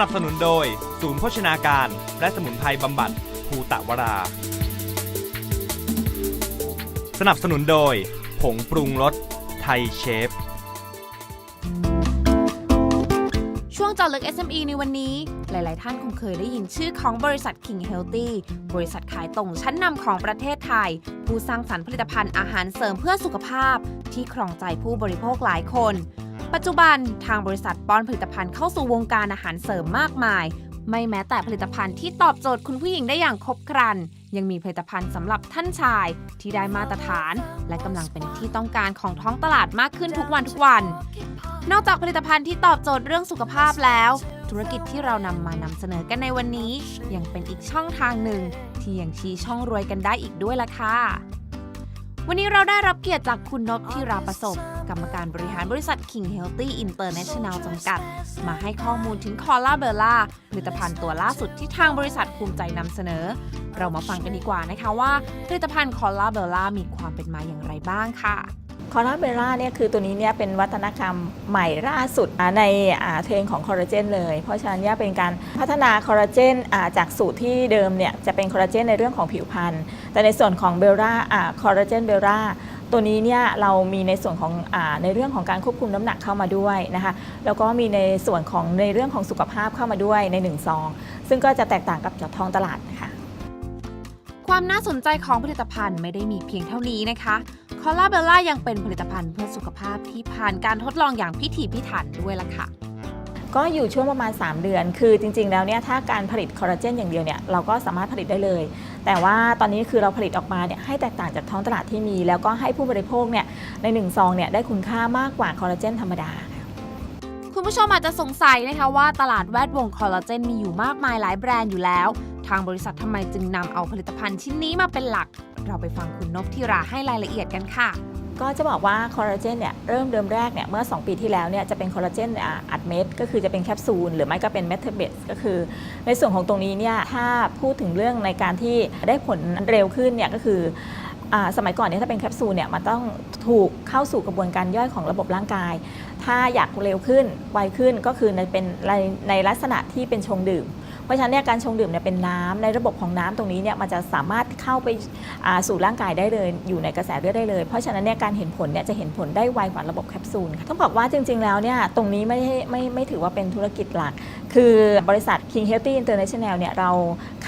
นับสนุนโดย ศูนย์โภชนาการ และสมุนไพรบำบัดภูตะวรา สนับสนุนโดย ผงปรุงรสไทยเชฟ ช่วงเจาะลึก SME ในวันนี้ หลาย ๆ ท่านคงเคยได้ยินชื่อของบริษัท King Healthy บริษัทขายตรงชั้นนำของประเทศไทย ผู้สร้างสรรค์ผลิตภัณฑ์อาหารเสริมเพื่อสุขภาพ ที่ครองใจผู้บริโภคหลายคน ปัจจุบันทางบริษัทป้อนผลิตภัณฑ์เข้าสู่วงการอาหารเสริมมากมาย ไม่แม้แต่ผลิตภัณฑ์ที่ตอบโจทย์คุณผู้หญิงได้อย่างครบครัน ยังมีผลิตภัณฑ์สำหรับท่านชายที่ได้มาตรฐาน และกำลังเป็นที่ต้องการของท้องตลาดมากขึ้นทุกวันทุกวัน นอกจากผลิตภัณฑ์ที่ตอบโจทย์เรื่องสุขภาพแล้ว ธุรกิจที่เรานำมานำเสนอกันในวันนี้ ยังเป็นอีกช่องทางหนึ่งที่ยังชี้ช่องรวยกันได้อีกด้วยล่ะค่ะ วันนี้เราได้รับเกียรติจากคุณนพที่ราประสบ กรรมการบริหารบริษัท King Healthy International จำกัด มาให้ข้อมูลถึงคอล่าเบลล่าผลิตภัณฑ์ตัวล่าสุดที่ทางบริษัทภูมิใจนำเสนอ เรามาฟังกันดีกว่านะคะว่าผลิตภัณฑ์คอล่าเบลล่ามีความเป็นมาอย่างไรบ้างค่ะ คอลลาเบราเนี่ยคือตัวนี้เนี่ยเป็นวัฒนธรรมใหม่ล่าสุดในเทรนของคอลลาเจนเลย เพราะฉะนั้นเนี่ยเป็นการพัฒนาคอลลาเจนจากสูตรที่เดิมเนี่ยจะเป็นคอลลาเจนในเรื่องของผิวพรรณแต่ในส่วนของเบลล่าคอลลาเจนเบลล่าตัวนี้เนี่ยเรามีในส่วนของอในเรื่องของการควบคุมน้ำหนักเข้ามาด้วยนะคะแล้วก็มีในส่วนของในเรื่องของสุขภาพเข้ามาด้วยในหนึ่งซองซึ่งก็จะแตกต่างกับจากท้องตลาดนะคะ ความน่าสนใจของผลิตภัณฑ์ไม่ได้มีเพียงเท่านี้นะคะคอลลาเบลล่ายังเป็นผลิตภัณฑ์เพื่อสุขภาพที่ผ่านการทดลองอย่างพิถีพิถันด้วยล่ะค่ะก็อยู่ช่วงประมาณ 3 เดือน คือจริง ๆ แล้วเนี่ยถ้าการผลิตคอลลาเจนอย่างเดียวเนี่ยเราก็สามารถผลิตได้เลย แต่ว่าตอนนี้คือเราผลิตออกมาเนี่ยให้แตกต่างจากท้องตลาดที่มี แล้วก็ให้ผู้บริโภคเนี่ยใน1ซองเนี่ยได้คุณค่ามากกว่าคอลลาเจนธรรมดา คุณผู้ชมอาจจะสงสัยนะคะว่าตลาดแวดวงคอลลาเจนมีอยู่มากมายหลายแบรนด์อยู่แล้ว ทางบริษัททำไมจึงนำเอาผลิตภัณฑ์ชิ้นนี้มาเป็นหลัก เราไปฟังคุณนพธีราให้รายละเอียดกันค่ะ ก็จะบอกว่าคอลลาเจนเนี่ยเริ่มเดิมแรกเนี่ยเมื่อ 2 ปีที่แล้วเนี่ยจะเป็นคอลลาเจนอัดเม็ดก็คือจะเป็นแคปซูลหรือไม่ก็เป็นเมทาเบสก็คือ ในส่วนของตรงนี้เนี่ยถ้าพูดถึงเรื่องในการที่ได้ผลเร็วขึ้นเนี่ยก็คือสมัยก่อนเนี่ยถ้าเป็นแคปซูลเนี่ยมันต้องถูกเข้าสู่กระบวนการย่อยของระบบร่างกาย ถ้าอยากเร็วขึ้นไวขึ้นก็คือในเป็นในลักษณะที่เป็นชงดื่ม ราะฉะนั้นเนี่ยการชงดื่มเนี่ยเป็นน้ำในระบบของน้ำตรงนี้เนี่ยมันจะสามารถเข้าไปาสู่ร่างกายได้เลย อยู่ในกระแสเลือดได้เลย เพราะฉะนั้นเนี่ยการเห็นผลเนี่ยจะเห็นผลได้ไวกว่าระบบแคปซูลค่ะต้องบอกว่าจริง ๆ แล้วเนี่ยตรงนี้ไม่ได้ไม่ไม่ถือว่าเป็นธุรกิจหลัก คือบริษัท King Healthy International เนี่ยเรา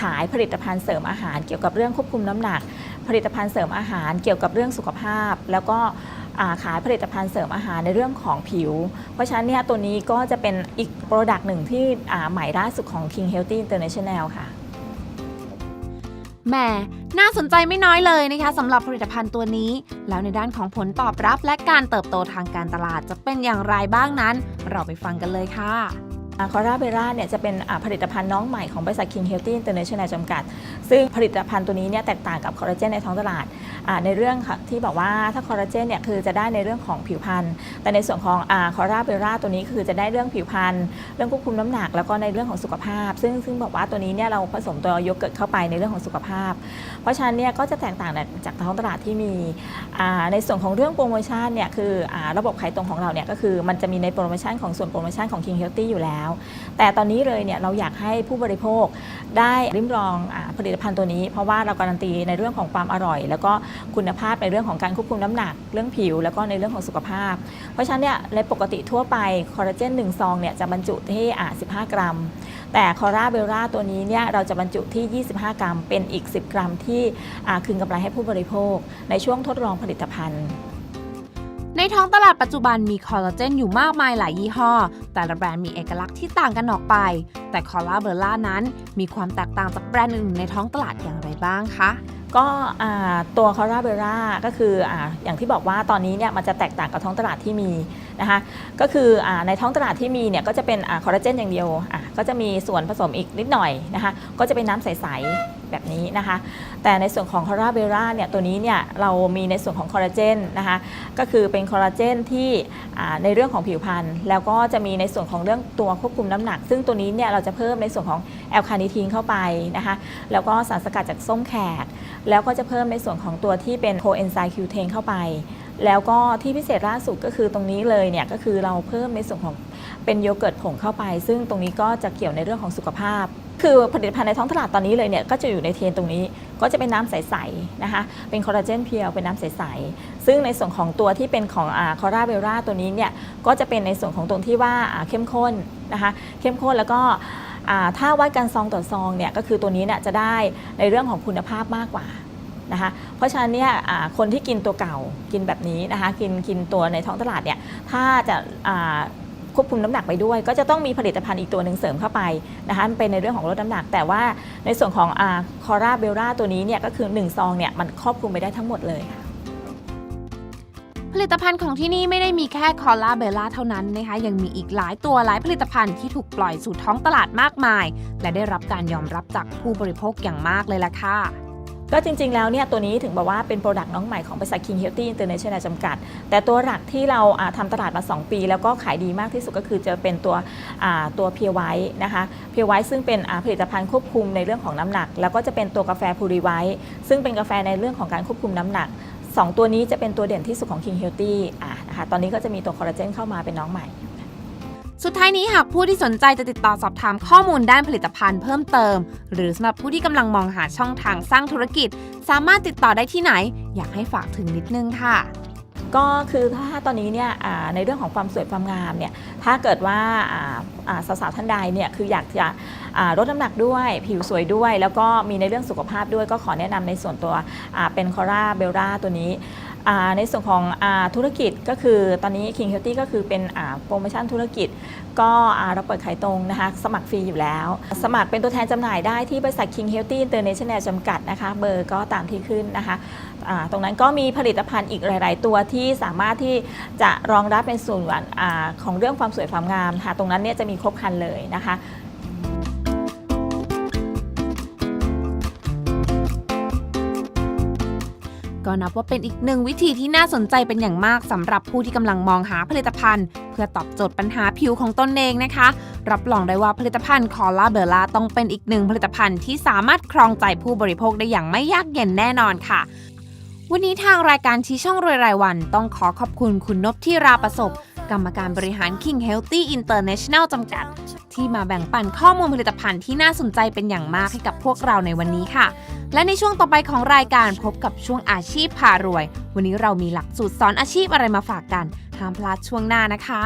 ขายผลิตภัณฑ์เสริมอาหาร เกี่ยวกับเรื่องควบคุมน้ำหนัก ผลิตภัณฑ์เสริมอาหารเกี่ยวกับเรื่องสุขภาพ แล้วก็ ขายผลิตภัณฑ์เสริมอาหารในเรื่องของผิว เพราะฉะนั้นเนี่ยตัวนี้ก็จะเป็นอีกโปรดักต์หนึ่งที่ใหม่ล่าสุดของ King Healthy International ค่ะแหมน่าสนใจไม่น้อยเลยนะคะสำหรับผลิตภัณฑ์ตัวนี้ แล้วในด้านของผลตอบรับและการเติบโตทางการตลาดจะเป็นอย่างไรบ้างนั้น เราไปฟังกันเลยค่ะ คอร่าเบราเนี่ยจะเป็นผลิตภัณฑ์น้องใหม่ของบริษัท King Healthy International จำกัด ซึ่งผลิตภัณฑ์ตัวนี้เนี่ยแตกต่างกับคอลลาเจนในท้องตลาด ในเรื่องที่บอกว่าถ้าคอลลาเจนเนี่ยคือจะได้ในเรื่องของผิวพรรณ แต่ในส่วนของคอร่าเบราตัวนี้คือจะได้เรื่องผิวพรรณ เรื่องควบคุมน้ำหนัก แล้วก็ในเรื่องของสุขภาพ ซึ่งซึ่งบอกว่าตัวนี้เนี่ยเราผสมตัวโยเกิร์ตเข้าไปในเรื่องของสุขภาพ เพราะฉะนั้นเนี่ยก็จะแตกต่างจากท้องตลาดที่มี ในส่วนของเรื่องโปรโมชั่นเนี่ยคือระบบขายตรงของเราเนี่ยก็คือมันจะมีในโปรโมชั่นของส่วนโปรโมชั่นของ King Healthy อยู่แล้วแต่ตอนนี้เลยเนี่ยเราอยากให้ผู้บริโภคได้ริมลองอผลิตภัณฑ์ตัวนี้ เพราะว่าเราการันตีในเรื่องของความอร่อย แล้วก็คุณภาพในเรื่องของการควบคุมน้ำหนัก เรื่องผิว แล้วก็ในเรื่องของสุขภาพ เพราะฉะนั้นเนี่ยในปกติทั่วไปคอลลาเจน1ซองเนี่ยจะบรรจุที่อ่า15 กรัม แต่คอร่าเบลล่าตัวนี้เนี่ยเราจะบรรจุที่ 25 กรัม เป็นอีก 10 กรัมที่คืนกำไรให้ผู้บริโภคในช่วงทดลองผลิตภัณฑ์ ในท้องตลาดปัจจุบันมีคอลลาเจนอยู่มากมายหลายยี่ห้อ แต่ละแบรนด์มีเอกลักษณ์ที่ต่างกันออกไป แต่คอลลาเบลล่านั้นมีความแตกต่างจากแบรนด์อื่นในท้องตลาดอย่างไรบ้างคะก็ตัวคอร่าเบราก็คือออย่างที่บอกว่าตอนนี้เนี่ยมันจะแตกต่างกับท้องตลาดที่มี นะคะก็คืออในท้องตลาดที่มีเนี่ยก็จะเป็นคอลลาเจนอย่างเดียวก็จะมีส่วนผสมอีกนิดหน่อยนะคะก็จะเป็นน้ำใสๆแบบนี้นะคะแต่ในส่วนของคอราเบราเนี่ยตัวนี้เนี่ยเรามีในส่วนของคอลลาเจนนะคะก็คือเป็นคอลลาเจนที่ในเรื่องของผิวพรรณแล้วก็จะมีในส่วนของเรื่องตัวควบคุมน้ำหนัก ซึ่งตัวนี้เนี่ยเราจะเพิ่มในส่วนของแอลคาเนิทีนเข้าไปนะคะแล้วก็สารสกัดจากส้มแขก แล้วก็จะเพิ่มในส่วนของตัวที่เป็นโคเอนไซม์คิวเทนเข้าไป แล้วก็ที่พิเศษล่าสุดก็คือตรงนี้เลยเนี่ยก็คือเราเพิ่มในส่วนของเป็นโยเกิร์ตผงเข้าไป ซึ่งตรงนี้ก็จะเกี่ยวในเรื่องของสุขภาพ คือผลิตภัณฑ์ในท้องตลาดตอนนี้เลยเนี่ยก็จะอยู่ในเทรนตรงนี้ ก็จะเป็นน้ำใสๆนะคะเป็นคอลลาเจนเพียวเป็นน้ำใสๆซึ่งในส่วนของตัวที่เป็นของคอราเบลราตัวนี้เนี่ยก็จะเป็นในส่วนของตรงที่ว่าเข้มข้นนะคะเข้มข้นแล้วก็ถ้าวัดกันซองต่อซองเนี่ยก็คือตัวนี้เนี่ยจะได้ในเรื่องของคุณภาพมากกว่า นะคะเพราะฉะนั้นเนี่ยคนที่กินตัวเก่ากินแบบนี้นะคะกินกินตัวในท้องตลาดเนี่ยถ้าจะาควบคุมน้ำหนักไปด้วย ก็จะต้องมีผลิตภัณฑ์อีกตัวหนึ่งเสริมเข้าไปนะคะเป็นในเรื่องของลดน้ำหนัก แต่ว่าในส่วนของคอราเบลราตัวนี้เนี่ยก็คือ 1 ซองเนี่ยมันครอบคลุมไปได้ทั้งหมดเลยค่ะผลิตภัณฑ์ของที่นี่ไม่ได้มีแค่คอลาเบลล่าเท่านั้นนะคะยังมีอีกหลายตัวหลายผลิตภัณฑ์ที่ถูกปล่อยสู่ท้องตลาดมากมาย และได้รับการยอมรับจากผู้บริโภคอย่างมากเลยล่ะค่ะ ก็จริง ๆ แล้วเนี่ยตัวนี้ถึงบอกว่าเป็นโปรดักต์น้องใหม่ของบริษัท King Healthy International จำกัด แต่ตัวหลักที่เราอ่าทำตลาดมา 2 ปี แล้วก็ขายดีมากที่สุดก็คือจะเป็นตัวตัวเพียวไวนะคะเพียวไวซึ่งเป็นผลิตภัณฑ์ควบคุมในเรื่องของน้ำหนัก แล้วก็จะเป็นตัวกาแฟพูรีไวซึ่งเป็นกาแฟในเรื่องของการควบคุมน้ำหนัก2ตัวนี้จะเป็นตัวเด่นที่สุดของ King Healthy อ่านะคะตอนนี้ก็จะมีตัวคอลลาเจนเข้ามาเป็นน้องใหม่ สุดท้ายนี้หากผู้ที่สนใจจะติดต่อสอบถามข้อมูลด้านผลิตภัณฑ์เพิ่มเติม หรือสำหรับผู้ที่กำลังมองหาช่องทางสร้างธุรกิจ สามารถติดต่อได้ที่ไหน อยากให้ฝากถึงนิดนึงค่ะ ก็คือถ้าตอนนี้เนี่ยในเรื่องของความสวยความงามเนี่ยถ้าเกิดว่าสาวๆท่านใดเนี่ยคืออยากจะลดน้ำหนักด้วยผิวสวยด้วย แล้วก็มีในเรื่องสุขภาพด้วยก็ขอแนะนำในส่วนตัวเป็นคอร่าเบลราตัวนี้ในส่วนของอธุรกิจก็คือตอนนี้ King Healthy ก็คือเป็นโปรโมชั่นธุรกิจ ก็เราเปิดขายตรงนะคะสมัครฟรีอยู่แล้ว สมัครเป็นตัวแทนจำหน่ายได้ที่บริษัท King Healthy International จำกัดนะคะเบอร์ก็ตามที่ขึ้นนะคะ ตรงนั้นก็มีผลิตภัณฑ์อีกหลาย ๆ ตัวที่สามารถที่จะรองรับในส่วนของเรื่องความสวยความงามค่ะตรงนั้นเนี่ยจะมีครบครันเลยนะคะก็นับว่าเป็นอีกหนึ่งวิธีที่น่าสนใจเป็นอย่างมากสำหรับผู้ที่กำลังมองหาผลิตภัณฑ์ เพื่อตอบโจทย์ปัญหาผิวของตนเองนะคะ รับรองได้ว่าผลิตภัณฑ์คอลลาเบลล่าต้องเป็นอีกหนึ่งผลิตภัณฑ์ที่สามารถครองใจผู้บริโภคได้อย่างไม่ยากเย็นแน่นอนค่ะ วันนี้ทางรายการชี้ช่องรวยรายวัน ต้องขอขอบคุณคุณนพที่ราประสบ กรรมการบริหาร King Healthy International จำกัด ที่มาแบ่งปันข้อมูลผลิตภัณฑ์ที่น่าสนใจเป็นอย่างมากให้กับพวกเราในวันนี้ค่ะ และในช่วงต่อไปของรายการพบกับช่วงอาชีพพารวย วันนี้เรามีหลักสูตรสอนอาชีพอะไรมาฝากกันห้ามพลาดช่วงหน้านะคะ